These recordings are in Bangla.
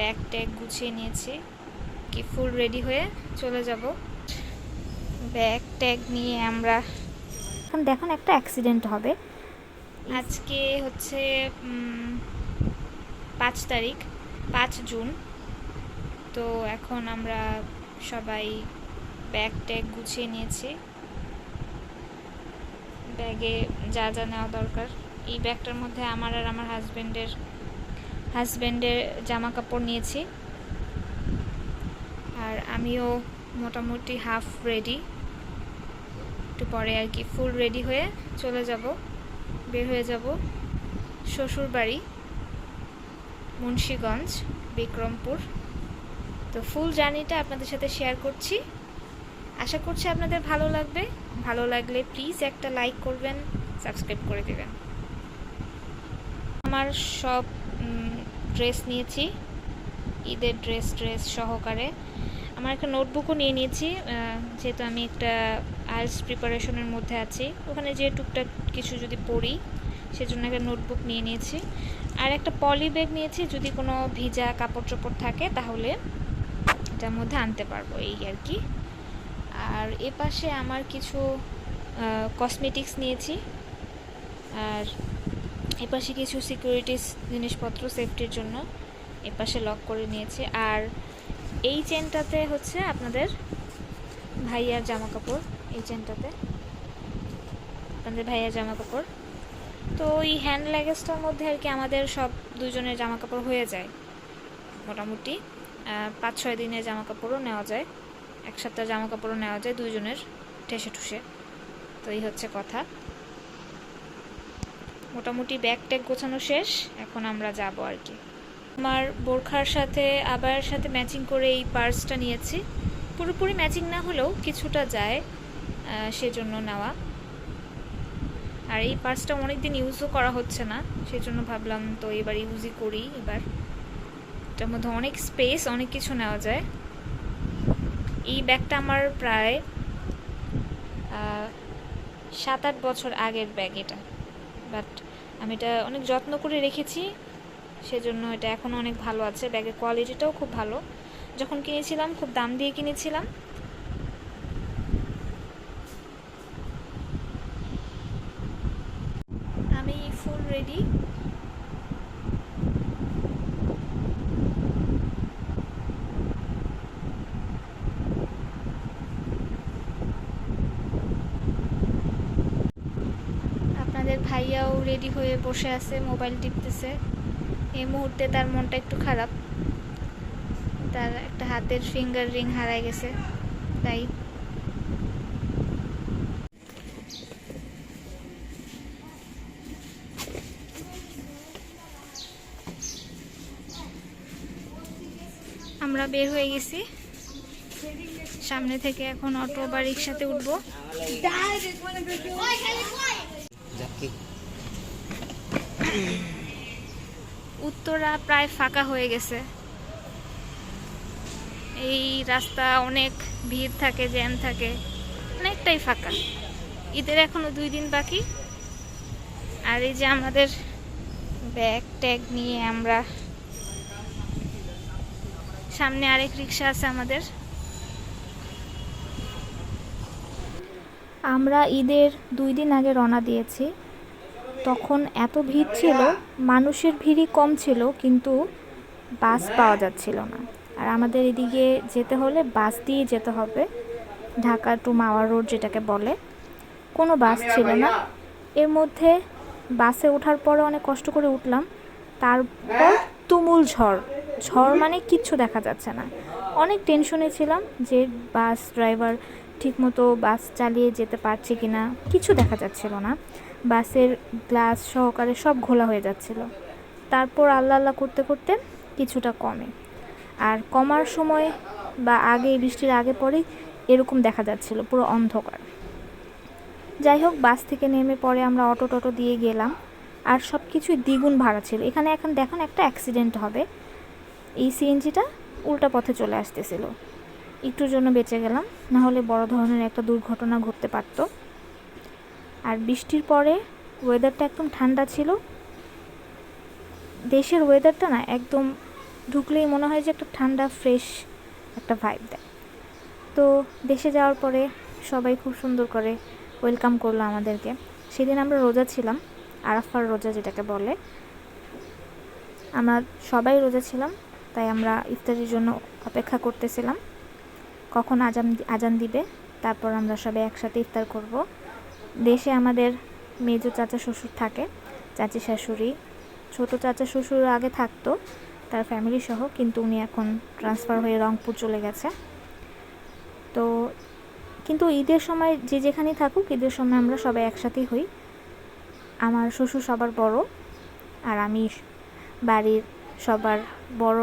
ব্যাগ ট্যাগ গুছিয়ে নিয়েছি। কি ফুল রেডি হয়ে চলে যাব। ব্যাগ ট্যাগ নিয়ে আমরা এখন দেখুন একটা অ্যাক্সিডেন্ট হবে। আজকে হচ্ছে পাঁচ তারিখ পাঁচ জুন। তো এখন আমরা সবাই ব্যাগ ট্যাগ গুছিয়ে নিয়েছি। ব্যাগে যা যা নেওয়া দরকার। এই ব্যাগটার মধ্যে আমার আর আমার হাজব্যান্ডের হাজব্যান্ডের জামা কাপড় নিয়েছি। আর আমিও মোটামুটি হাফ রেডি একটু পরে আর কি ফুল রেডি হয়ে চলে যাব, বের হয়ে যাব শ্বশুর বাড়ি মুন্সীগঞ্জ, বিক্রমপুর। তো ফুল জার্নিটা আপনাদের সাথে শেয়ার করছি। আশা করছি আপনাদের ভালো লাগবে। ভালো লাগলে প্লিজ একটা লাইক করবেন সাবস্ক্রাইব করে দেবেন। আমার সব ড্রেস নিয়েছি। ঈদের ড্রেস ড্রেস সহকারে। আমার একটা নোটবুকও নিয়ে নিয়েছি যেহেতু আমি একটা আইএলস প্রিপারেশনের মধ্যে আছি। ওখানে যে টুকটাক কিছু যদি পড়ি, সেজন্য একটা নোটবুক নিয়ে নিয়েছি। আর একটা পলি ব্যাগ নিয়েছি, যদি কোনো ভিজা কাপড় চোপড় থাকে, তাহলে এটার মধ্যে আনতে পারব, এই আর কি। আর এ পাশে আমার কিছু কসমেটিক্স নিয়েছি। আর এ পাশে কিছু সিকিউরিটিস জিনিসপত্র সেফটির জন্য এ পাশে লক করে নিয়েছি। আর এই চেনটাতে হচ্ছে আপনাদের ভাইয়ার জামা কাপড় এই চেনটাতে আপনাদের ভাইয়ার জামা কাপড় তো এই হ্যান্ড লাগেজটার মধ্যে আর কি আমাদের সব দুজনের জামা কাপড় হয়ে যায়। মোটামুটি পাঁচ ছয় দিনের জামা কাপড়ও নেওয়া যায়। এক সপ্তাহ জামা কাপড়ও নেওয়া যায় দুজনের ঠেসে ঠুসে তো এই হচ্ছে কথা। মোটামুটি ব্যাগ ট্যাগ গোছানো শেষ, এখন আমরা যাব আর কি। আমার বোরখার সাথে আবার সাথে ম্যাচিং করে এই পার্সটা নিয়েছি। পুরোপুরি ম্যাচিং না হলেও কিছুটা যায় সেজন্য নেওয়া। আর এই পার্সটা অনেকদিন ইউজও করা হচ্ছে না, সেজন্য ভাবলাম তো এবার ইউজই করি এবার। এটার মধ্যে অনেক স্পেস, অনেক কিছু নেওয়া যায়। এই ব্যাগটা আমার প্রায় সাত আট বছর আগের ব্যাগ এটা। বাট আমি এটা অনেক যত্ন করে রেখেছি, সেজন্য এটা এখনও অনেক ভালো আছে। ব্যাগের কোয়ালিটিটাও খুব ভালো। যখন কিনেছিলাম, খুব দাম দিয়ে কিনেছিলাম। আমি ফুল রেডি আপনাদের ভাইয়াও রেডি হয়ে বসে আছে মোবাইল টিপতেছে। এই মুহূর্তে তার মনটা একটু খারাপ। তার একটা হাতের ফিঙ্গার রিং হারায় গেছে, তাই। আমরা বের হয়ে গেছি। সামনে থেকে এখন অটো বা রিক্সাতে উঠবো। উত্তরা প্রায় ফাঁকা হয়ে গেছে। এই রাস্তা অনেক ভিড় থাকে, জ্যাম থাকে, অনেকটাই ফাঁকা। ঈদের এখনও দুই দিন বাকি। আর এই যে আমাদের ব্যাগ ট্যাগ নিয়ে আমরা সামনে আরেক রিক্সা আছে আমাদের। আমরা ঈদের দুই দিন আগে রওনা দিয়েছি। তখন এত ভিড় ছিল, মানুষের ভিড়ই কম ছিল, কিন্তু বাস পাওয়া যাচ্ছিল না। আর আমাদের এদিকে যেতে হলে বাস দিয়ে যেতে হবে, ঢাকা টু মাওয়া রোড যেটাকে বলে। কোনো বাস ছিল না। এর মধ্যে বাসে ওঠার পরে অনেক কষ্ট করে উঠলাম। তারপর তুমুল ঝড়। ঝড় মানে কিচ্ছু দেখা যাচ্ছে না। অনেক টেনশনে ছিলাম যে বাস ড্রাইভার ঠিকমতো বাস চালিয়ে যেতে পারছে কি না কিছু দেখা যাচ্ছিল না। বাসের গ্লাস সহকারে সব ঘোলা হয়ে যাচ্ছিল। তারপর আল্লাহ আল্লাহ করতে করতে কিছুটা কমে। আর কমার সময় বা আগে বৃষ্টির আগে পরেই এরকম দেখা যাচ্ছিল, পুরো অন্ধকার। যাই হোক, বাস থেকে নেমে পরে আমরা অটো টটো দিয়ে গেলাম। আর সব কিছুই দ্বিগুণ ভাড়া ছিল। এখানে এখন দেখুন একটা অ্যাক্সিডেন্ট হবে। এই সিএনজিটা উল্টা পথে চলে আসতেছিল। একটুর জন্য বেঁচে গেলাম। না হলে বড় ধরনের একটা দুর্ঘটনা ঘটতে পারত। আর বৃষ্টির পরে ওয়েদারটা একদম ঠান্ডা ছিল। দেশের ওয়েদারটা না একদম ঢুকলেই মনে হয় যে একটা ঠান্ডা ফ্রেশ একটা ভাইব দেয়। তো দেশে যাওয়ার পরে সবাই খুব সুন্দর করে ওয়েলকাম করল আমাদেরকে। সেদিন আমরা রোজা ছিলাম, আরাফার রোজা যেটাকে বলে। আমরা সবাই রোজা ছিলাম, তাই আমরা ইফতারির জন্য অপেক্ষা করতেছিলাম। কখন আজান আজান দিবে, তারপর আমরা সবাই একসাথে ইফতার করব। দেশে আমাদের মেজো চাচা শ্বশুর থাকে, চাচি শাশুড়ি। ছোট চাচা শ্বশুর আগে থাকতো, তার ফ্যামিলি সহ, কিন্তু উনি এখন ট্রান্সফার হয়ে রংপুর চলে গেছে। তো কিন্তু ঈদের সময় যে যেখানেই থাকুক, ঈদের সময় আমরা সবাই একসাথেই হই। আমার শ্বশুর সবার বড়, আর আমি বাড়ির সবার বড়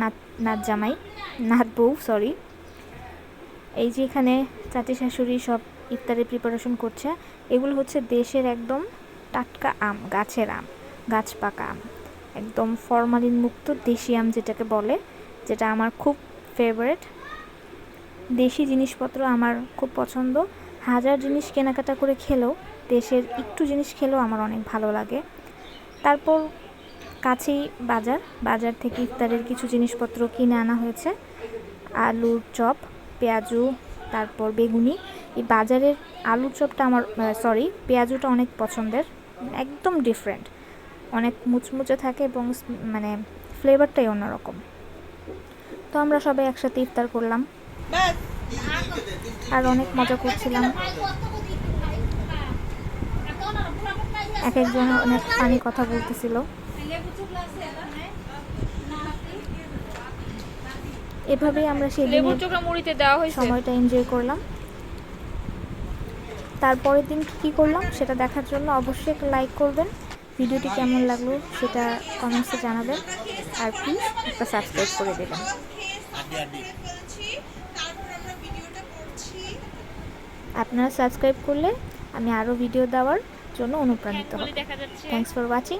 নাত নাত জামাই নাত বউ সরি এই যে এখানে চাচি শাশুড়ি সব ইফতারের প্রিপারেশন করছে। এগুলো হচ্ছে দেশের একদম টাটকা আম, গাছের আম, গাছ পাকা আম। একদম ফরমালিন মুক্ত দেশি আম যেটাকে বলে, যেটা আমার খুব ফেভারেট দেশি জিনিসপত্র আমার খুব পছন্দ। হাজার জিনিস কেনাকাটা করে খেলেও, দেশের একটু জিনিস খেলেও আমার অনেক ভালো লাগে। তারপর কাছেই বাজার। বাজার থেকে ইফতারের কিছু জিনিসপত্র কিনে আনা হয়েছে। আলুর চপ, পেঁয়াজু, তারপর বেগুনি। এই বাজারের আলুর চপটা আমার সরি পেঁয়াজুটা অনেক পছন্দের একদম ডিফারেন্ট অনেক মুচমুচে থাকে এবং মানে ফ্লেভারটাই অন্যরকম। তো আমরা সবাই একসাথে ইফতার করলাম। আর অনেক মজা করছিলাম। এক একজন অনেক ফানি কথা বলতেছিল। এভাবেই আমরা সেই সময়টা এনজয় করলাম। তারপরের দিন কী করলাম সেটা দেখার জন্য অবশ্যই একটা লাইক করবেন। ভিডিওটি কেমন লাগল সেটা কমেন্টসে জানাবেন। আর প্লিজ একটা সাবস্ক্রাইব করে দেবেন। আপনারা সাবস্ক্রাইব করলে আমি আরও ভিডিও দেওয়ার জন্য অনুপ্রাণিত হব। Thanks for watching